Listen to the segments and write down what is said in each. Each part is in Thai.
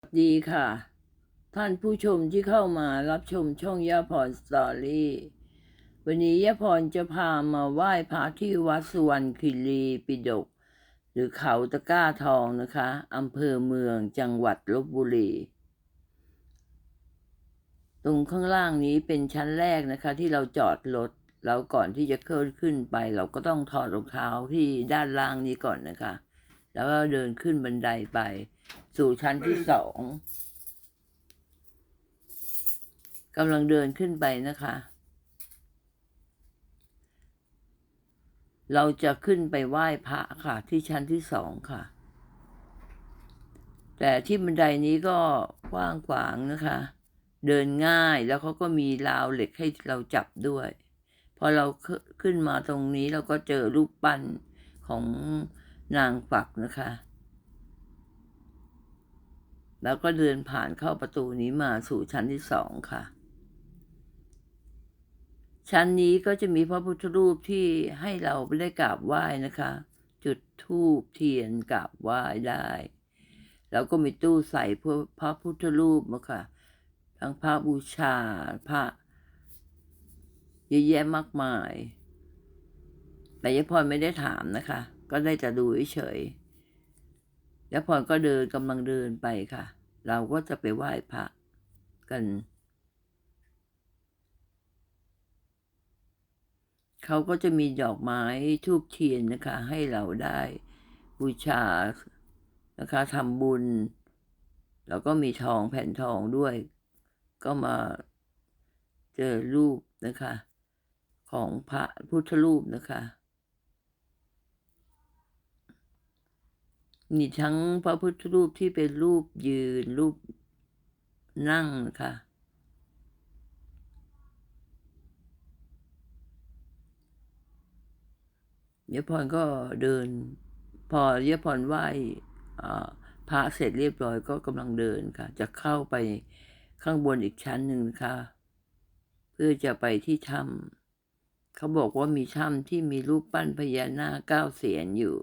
สวัสดีค่ะ ท่านผู้ชมที่เข้ามารับชมช่องย่าพรสตอรี่วันนี้ย่าพรจะพามาไหว้พระที่วัดสุวรรณคิรีปิฎกหรือเขาตะก้าทองนะคะอำเภอเมืองจังหวัดลบบุรีตรงข้างล่างนี้เป็นชั้นแรกนะคะ ที่เราจอดรถแล้วก่อนที่จะเคลื่อนขึ้นไป เราก็ต้องถอดรองเท้าที่ด้านล่างนี้ก่อนนะคะ แล้วก็เดินขึ้นบันไดไป สู่ชั้นที่สองกำลังเดินขึ้นไปนะคะ เราจะขึ้นไปไหว้พระค่ะ ที่ชั้นที่สองค่ะ แต่ที่บันไดนี้ก็กว้างขวางนะคะ เดินง่ายแล้วเขาก็มีราวเหล็กให้เราจับด้วย พอเราขึ้นมาตรงนี้เราก็เจอรูปปั้นของนางฝักนะคะ แล้วก็เดินผ่านเข้าประตูนี้มาสู่ชั้นที่สองค่ะ ชั้นนี้ก็จะมีพระพุทธรูปที่ให้เราได้กราบไหว้นะคะ จุดธูปเทียนกราบไหว้ได้ แล้วก็มีตู้ใส่พระพุทธรูปมาค่ะ ทั้งพระบูชาพระเยอะแยะมากมาย แต่ยายพรไม่ได้ถามนะคะ ก็ได้จะดูเฉยๆ ยายพรก็เดินกำลังเดินไปค่ะ เราก็จะไปไหว้พระกัน เขาก็จะมีดอกไม้ทูบเทียนนะคะ ให้เราได้บูชานะคะทำบุญ แล้วก็มีทองแผ่นทองด้วย ก็มาเจอรูปนะคะ ของพระพุทธรูปนะคะ มีทั้งพระพุทธรูปที่เป็นรูปยืนรูปนั่งนะคะเยพรก็เดิน พอเยพรไหว้พระเสร็จเรียบร้อยก็กำลังเดินค่ะ จะเข้าไปข้างบนอีกชั้นหนึ่งค่ะ เพื่อจะไปที่ถ้ำเขาบอกว่ามีถ้ำที่มีรูปปั้นพญานาคเก้าเสียนอยู่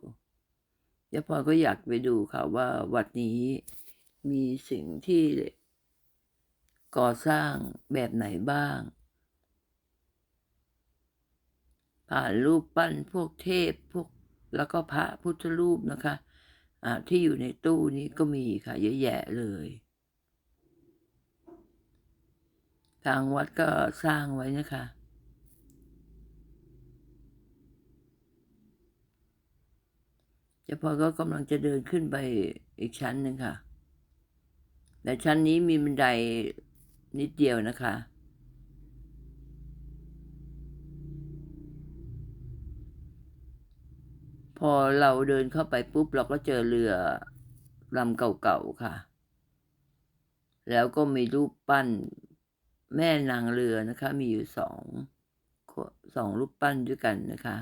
ยพรก็อยากไปดูค่ะว่าวัดนี้มีสิ่งที่ก่อสร้างแบบไหนบ้าง ผ่านรูปปั้นพวกเทพพวกแล้วก็พระพุทธรูปนะคะะที่อยู่ในตู้นี้ก็มีค่ะ เยอะแยะเลย ทางวัดก็สร้างไว้นะคะ เจ้าพ่อก็กำลังจะเดินขึ้นไปอีกชั้นหนึ่งค่ะ แต่ชั้นนี้มีบันไดนิดเดียวนะคะ พอเราเดินเข้าไปปุ๊บเราก็เจอเรือลำเก่าๆค่ะ แล้วก็มีรูปปั้นแม่นางเรือนะคะ มีอยู่สองสองรูปปั้นด้วยกันนะคะ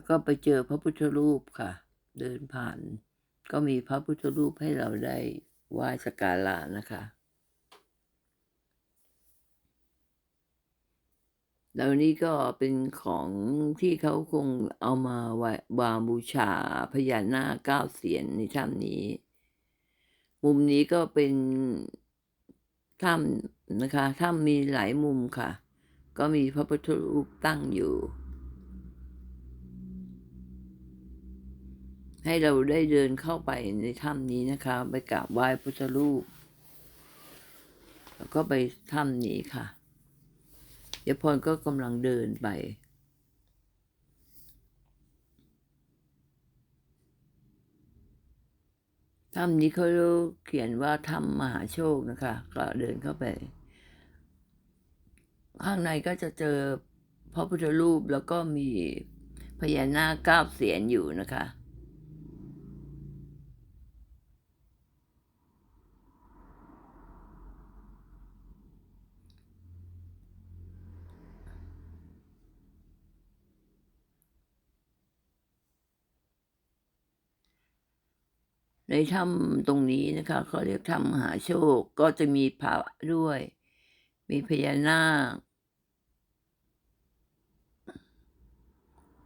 แล้วก็ไปเจอพระพุทธรูปค่ะ เดินผ่าน ก็มีพระพุทธรูปให้เราได้ไหว้สักการะนะคะแล้วนี่ก็เป็นของที่เขาคงเอามาไว้วางบูชาพญานาคเก้าเสียนในถ้ำนี้ มุมนี้ก็เป็นถ้ำนะคะถ้ำมีหลายมุมค่ะ ก็มีพระพุทธรูปตั้งอยู่ ให้เราได้เดินเข้าไปในถ้ำนี้นะคะ ไปกราบไหว้พุทธรูป แล้วก็ไปถ้ำนี้ค่ะยพรก็กำลังเดินไป ถ้ำนี้เขาเขียนว่าถ้ำมหาโชคนะคะ ก็เดินเข้าไป ข้างในก็จะเจอพระพุทธรูปแล้วก็มีพญานาคเก้าเสียนอยู่นะคะ ในถ้ำตรงนี้นะคะเขาเรียกถ้ำมหาโชคก็จะมีพระด้วย มีพญานาค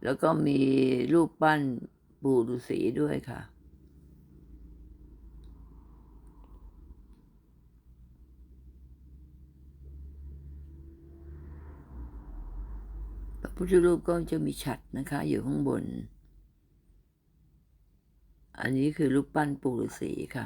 แล้วก็มีรูปปั้นปู่ฤาษีด้วยค่ะพระพุทธรูปก็จะมีฉัตรนะคะ อยู่ข้างบน อันนี้คือรูปปั้นปู่ฤาษีค่ะ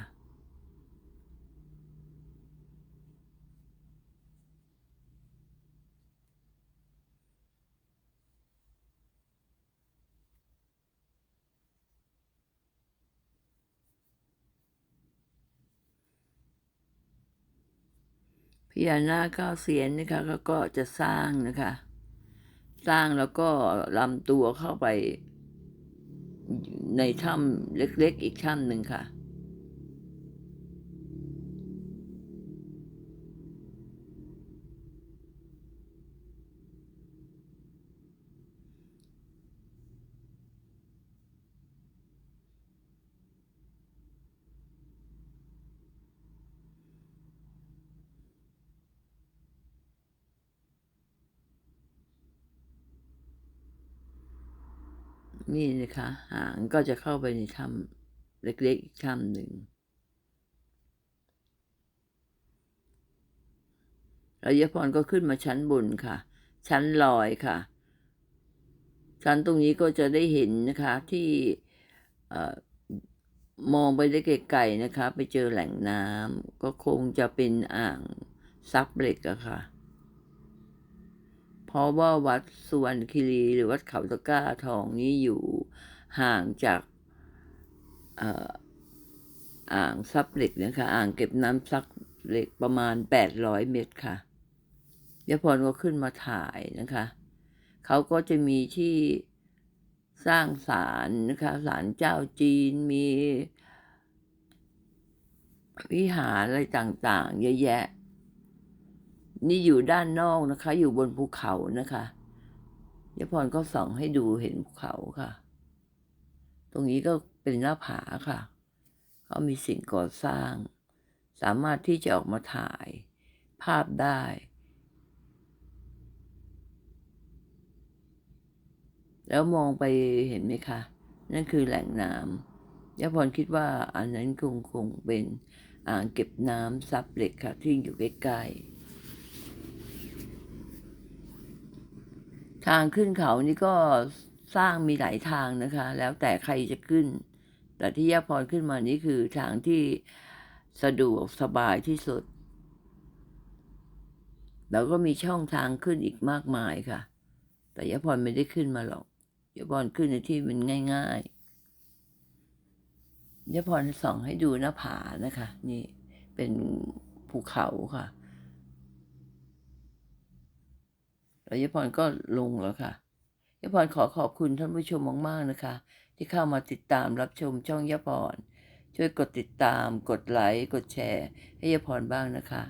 พญานาคเก้าเสียนนะคะเขาก็จะสร้างนะคะ สร้างแล้วก็ลำตัวเข้าไป ในถ้ำเล็กๆอีกถ้ำหนึ่งค่ะ นี่นะคะ หางก็จะเข้าไปในถ้ำเล็กๆอีกถ้ำหนึ่งแล้วยะพรก็ขึ้นมาชั้นบนค่ะ ชั้นลอยค่ะ ชั้นตรงนี้ก็จะได้เห็นนะคะที่มองไปได้ไกลๆนะคะ ไปเจอแหล่งน้ำก็คงจะเป็นอ่างซับเหล็กอะค่ะ เพราะว่าวัดสุวรรณคีรีหรือวัดเขาตะก้าทองนี้อยู่ห่างจากอ่างซับเหล็กนะคะ อ่างเก็บน้ำซับเหล็กประมาณแปดร้อยเมตรค่ะยพรก็ขึ้นมาถ่ายนะคะ เขาก็จะมีที่สร้างศาลนะคะศาลเจ้าจีนมีวิหารอะไรต่างๆ เยอะแยะ นี่อยู่ด้านนอกนะคะ อยู่บนภูเขานะคะยพรก็ส่องให้ดูเห็นภูเขาค่ะ ตรงนี้ก็เป็นหน้าผาค่ะเขามีสิ่งก่อสร้าง สามารถที่จะออกมาถ่าย ภาพได้แล้วมองไปเห็นไหมคะ นั่นคือแหล่งน้ำยะพรคิดว่าอันนั้นคงคงเป็นอ่างเก็บน้ำซับเหล็กค่ะ ที่อยู่ใกล้ๆ ทางขึ้นเขานี่ก็สร้างมีหลายทางนะคะ แล้วแต่ใครจะขึ้น แต่ที่ยะพรขึ้นมานี่คือทางที่สะดวกสบายที่สุด แล้วก็มีช่องทางขึ้นอีกมากมายค่ะ แต่ยะพรไม่ได้ขึ้นมาหรอกยะพรขึ้นในที่มันง่ายๆยะพรส่องให้ดูหน้าผานะคะ นี่เป็นภูเขาค่ะ แล้วยพรก็ลงแล้วค่ะยพรขอขอบคุณท่านผู้ชมมากๆนะคะ ที่เข้ามาติดตามรับชมช่องยพรช่วยกดติดตาม กดไลค์ กดแชร์ ให้ยพรบ้างนะคะ